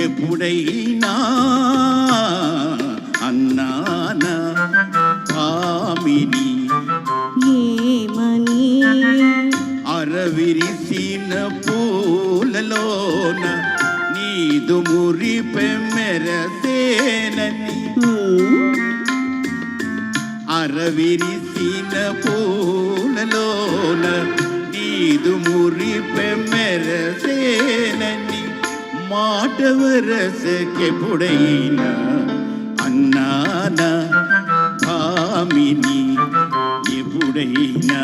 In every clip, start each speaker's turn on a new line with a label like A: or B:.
A: ఎప్పుడైనా అన్నాన కామిని
B: ఏమని
A: అరవిరిసిన పూలలోన నీదు
B: మురిపెమెరసేనని
A: అరవిరిసిన పూలలోన నీదు మురిపెమె మాట వరసకెప్పుడైనా అన్నాన భామిని ఎప్పుడైనా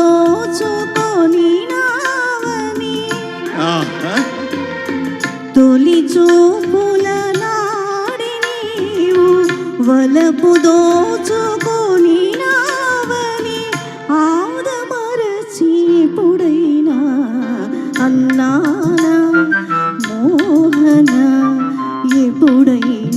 B: దోచుకొని నావని. తొలి చూపుల నాడి నీవు వలపు దోచుకొని నావని. ఆదమరచి ఎప్పుడైనా అన్నానా మోహన ఎప్పుడైనా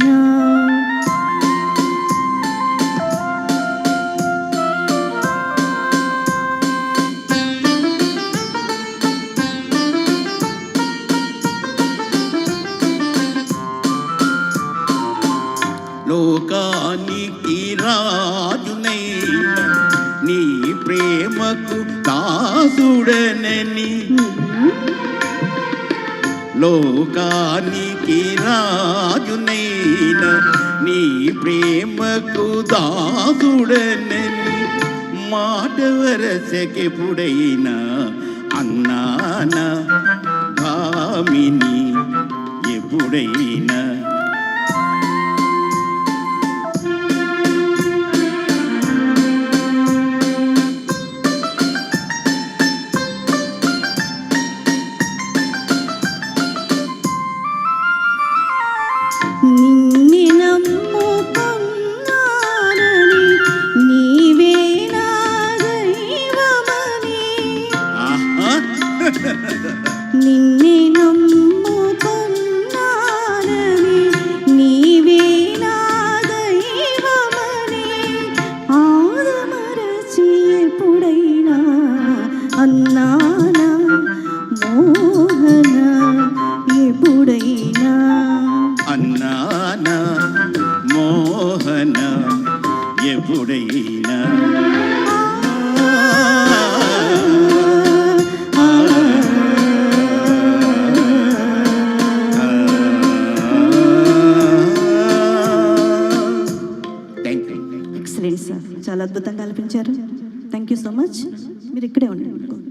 A: లోకానికి రాజునై. నీ ప్రేమకు దాసుడనని. లోకానికి రాజునైన నీ ప్రేమకు దాసుడనని. మాట వరసకెప్పుడైనా అన్నాన భామిని ఎప్పుడైనా
B: అన్నానా? మోహన ఎప్పుడైనా?
A: అన్నానా? మోహన ఎప్పుడైనా?
B: ఎక్సలెంట్ సార్ చాలా అద్భుతంగా కల్పించారు థ్యాంక్ యూ సో మచ్ మీరు ఇక్కడే ఉండండి.